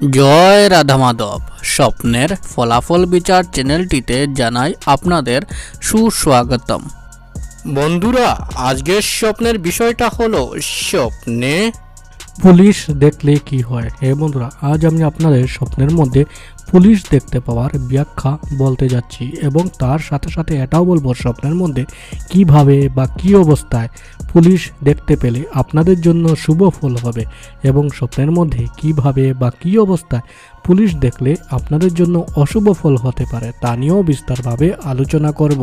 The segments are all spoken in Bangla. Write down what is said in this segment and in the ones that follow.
জয় রাধা মাধব। স্বপ্নের ফলাফল বিচার চ্যানেলটিতে জানাই আপনাদের সুস্বাগতম। বন্ধুরা, আজকের স্বপ্নের বিষয়টা হলো স্বপ্নে পুলিশ দেখলে কি হয়? হে বন্ধুরা, আজ আমি আপনাদের স্বপ্নের মধ্যে পুলিশ দেখতে পাওয়ার ব্যাখ্যা বলতে যাচ্ছি এবং তার সাথে সাথে এটাও বলব স্বপ্নের মধ্যে কীভাবে বা কি অবস্থায় পুলিশ দেখতে পেলে আপনাদের জন্য শুভ ফল হবে এবং স্বপ্নের মধ্যে কীভাবে বা কি অবস্থায় পুলিশ দেখলে আপনাদের জন্য অশুভ ফল হতে পারে তা নিয়েও বিস্তারভাবে আলোচনা করব।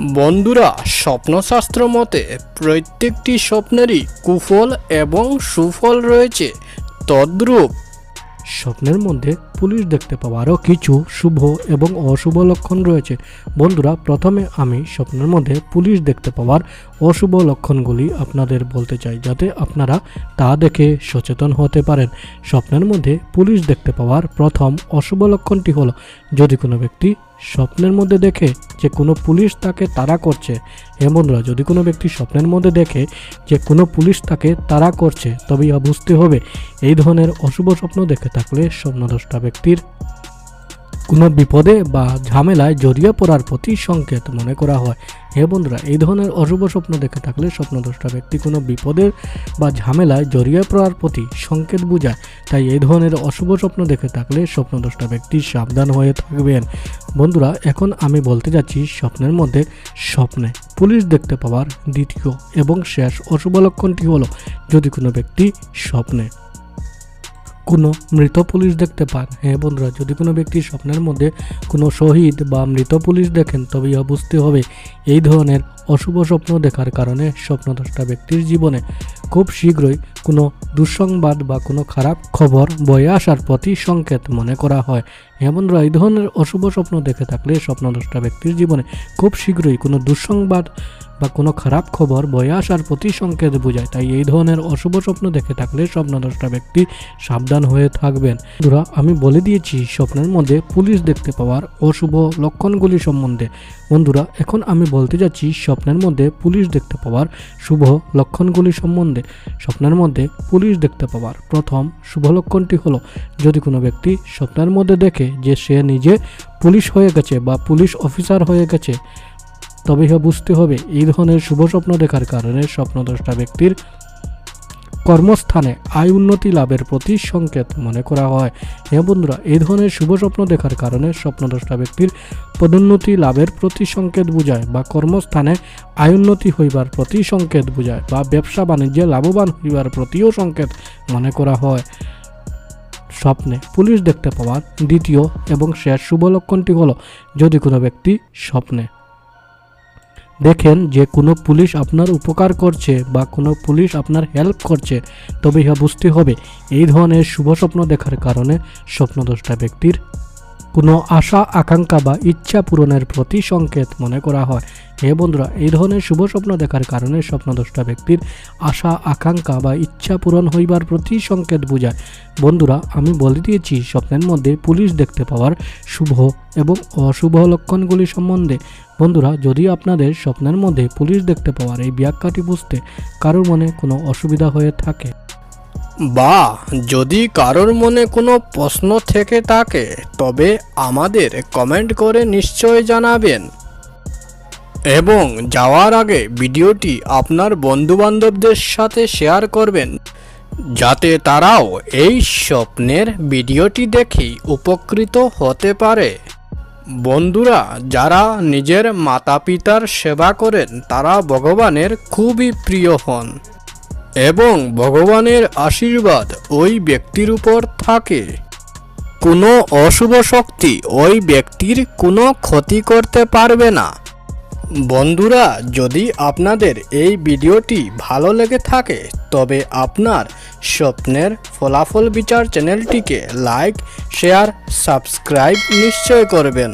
বন্ধুরা, স্বপ্নশাস্ত্র মতে প্রত্যেকটি স্বপ্নেরই কুফল এবং সুফল রয়েছে। তদ্রূপ। স্বপ্নের মধ্যে পুলিশ দেখতে পাওয়ারও কিছু শুভ এবং অশুভ লক্ষণ রয়েছে। বন্ধুরা, প্রথমে আমি স্বপ্নের মধ্যে পুলিশ দেখতে পাওয়ার অশুভ লক্ষণগুলি আপনাদের বলতে চাই, যাতে আপনারা তা দেখে সচেতন হতে পারেন। স্বপ্নের মধ্যে পুলিশ দেখতে পাওয়ার প্রথম অশুভ লক্ষণটি হলো, যদি কোনো ব্যক্তি স্বপ্নের মধ্যে দেখে যে কোনো পুলিশ তাকে তাড়া করছে। হেমনরা বন্ধুরা, যদি কোনো ব্যক্তি স্বপ্নের মধ্যে দেখে যে কোনো পুলিশ তাকে তাড়া করছে তবে ইহা বুঝতে হবে, এই ধরনের অশুভ স্বপ্ন দেখে থাকলে স্বপ্নদ্রষ্টা ব্যক্তির কোনো বিপদে বা ঝামেলায় জড়িয়ে পড়ার প্রতি সংকেত মনে করা হয়। হে বন্ধুরা, এই ধরনের অশুভ স্বপ্ন দেখে থাকলে স্বপ্নদ্রষ্টা ব্যক্তি কোনো বিপদের বা ঝামেলায় জড়িয়ে পড়ার প্রতি সংকেত বোঝায়। তাই এই ধরনের অশুভ স্বপ্ন দেখে থাকলে স্বপ্নদ্রষ্টা ব্যক্তি সাবধান হয়ে থাকবেন। বন্ধুরা, এখন আমি বলতে যাচ্ছি স্বপ্নের মধ্যে স্বপ্নে। পুলিশ দেখতে পাওয়ার দ্বিতীয় এবং শেষ অশুভ লক্ষণটি হলো, যদি কোনো ব্যক্তি স্বপ্নে কোনো মৃত পুলিশ দেখতে পান। হ্যাঁ বন্ধুরা, যদি কোনো ব্যক্তি স্বপ্নের মধ্যে কোনো শহীদ বা মৃত পুলিশ দেখেন তবে ইহা বুঝতে হবে এই ধরনের অশুভ স্বপ্ন দেখার কারণে স্বপ্নদ্রষ্টা ব্যক্তির জীবনে খুব শীঘ্রই কোনো দুঃসংবাদ বা কোনো খারাপ খবর বয়ে আসার প্রতি সংকেত মনে করা হয়। বন্ধুরা এই ধরনের অশুভ স্বপ্ন দেখে থাকলে স্বপ্নদ্রষ্টা ব্যক্তির জীবনে খুব শীঘ্রই কোনো দুঃসংবাদ বা কোনো খারাপ খবর, বয়ে আসার প্রতি সংকেত বোঝায়। তাই এই ধরনের অশুভ স্বপ্ন দেখে থাকলে স্বপ্নদ্রষ্টা ব্যক্তি সাবধান হয়ে থাকবেন। বন্ধুরা, আমি বলে দিয়েছি, স্বপ্নের মধ্যে পুলিশ দেখতে পাওয়ার অশুভ লক্ষণগুলি সম্বন্ধে। বন্ধুরা, এখন আমি বলতে যাচ্ছি, স্বপ্নের মধ্যে পুলিশ দেখতে পাওয়ার শুভ লক্ষণগুলি সম্বন্ধে। স্বপ্নের মধ্যে পুলিশ দেখতে পাওয়ার প্রথম শুভ লক্ষণটি হলো, যদি কোনো ব্যক্তি স্বপ্নের মধ্যে দেখে যে সে নিজে পুলিশ হয়ে গেছে বা পুলিশ অফিসার হয়ে গেছে। তবে ইহা বুঝতে হবে, এই ধরনের শুভ স্বপ্ন দেখার কারণে স্বপ্নদ্রষ্টা ব্যক্তির কর্মস্থানে আয় উন্নতি লাভের প্রতি সংকেত মনে করা হয়। হ্যাঁ বন্ধুরা, এই ধরনের শুভ স্বপ্ন দেখার কারণে স্বপ্নদ্রষ্টা ব্যক্তির পদোন্নতি লাভের প্রতি সংকেত বোঝায় বা কর্মস্থানে আয় উন্নতি হইবার প্রতি সংকেত বোঝায় বা ব্যবসা বাণিজ্যে লাভবান হইবার প্রতিও সংকেত মনে করা হয়। স্বপ্নে পুলিশ দেখতে পাওয়ার দ্বিতীয় এবং শেষ শুভ লক্ষণটি হলো যদি কোনো ব্যক্তি স্বপ্নে দেখেন যে কোনো পুলিশ আপনার উপকার করছে বা কোনো পুলিশ আপনার হেল্প করছে, তবে ইহা বুঝতে হবে এই ধরনের শুভ স্বপ্ন দেখার কারণে স্বপ্নদ্রষ্টা ব্যক্তির কোনো আশা, আকাঙ্ক্ষা বা ইচ্ছা পূরণের প্রতি সংকেত মনে করা হয়। হ্যাঁ বন্ধুরা, এই ধরনের শুভ স্বপ্ন দেখার কারণে স্বপ্নদ্রষ্টা ব্যক্তির আশা, আকাঙ্ক্ষা বা ইচ্ছা পূরণ হইবার প্রতি সংকেত বোঝায়। বন্ধুরা, আমি বলে দিয়েছি, স্বপ্নের মধ্যে পুলিশ দেখতে পাওয়ার শুভ এবং অশুভ লক্ষণগুলি সম্বন্ধে। বন্ধুরা, যদি আপনাদের স্বপ্নের মধ্যে পুলিশ দেখতে পাওয়ার এই ব্যাখ্যাটি বুঝতে কারোর মনে কোনো অসুবিধা হয়ে থাকে। বা যদি কারোর মনে কোনো প্রশ্ন থেকে থাকে, তবে আমাদের কমেন্ট করে নিশ্চয় জানাবেন। এবং যাওয়ার আগে ভিডিওটি আপনার বন্ধুবান্ধবদের সাথে শেয়ার করবেন, যাতে তারাও এই স্বপ্নের ভিডিওটি দেখেই উপকৃত হতে পারে। বন্ধুরা, যারা নিজের মাতা পিতার সেবা করেন, তারা ভগবানের খুবই প্রিয় হন এবং ভগবানের আশীর্বাদ ওই ব্যক্তির উপর থাকে। কোনো অশুভ শক্তি ওই ব্যক্তির কোনো ক্ষতি করতে পারবে না। বন্ধুরা, যদি আপনাদের এই ভিডিওটি ভালো লেগে থাকে, তবে আপনার স্বপ্নের ফলাফল বিচার চ্যানেলটিকে লাইক, শেয়ার, সাবস্ক্রাইব নিশ্চয় করবেন।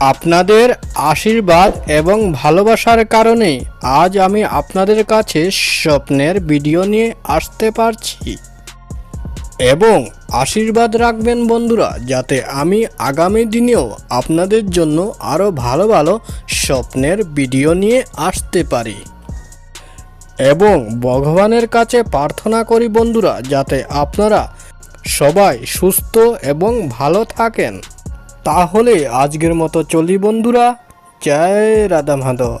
আপনাদের আশীর্বাদ এবং ভালোবাসার কারণে আজ আমি আপনাদের কাছে স্বপ্নের ভিডিও নিয়ে আসতে পারছি। এবং আশীর্বাদ রাখবেন বন্ধুরা, যাতে আমি আগামী দিনেও আপনাদের জন্য আরও ভালো ভালো স্বপ্নের ভিডিও নিয়ে আসতে পারি। এবং ভগবানের কাছে প্রার্থনা করি বন্ধুরা, যাতে আপনারা সবাই সুস্থ এবং ভালো থাকেন। তাহলে আজকের মতো চলি বন্ধুরা, জয় রাধা মাধব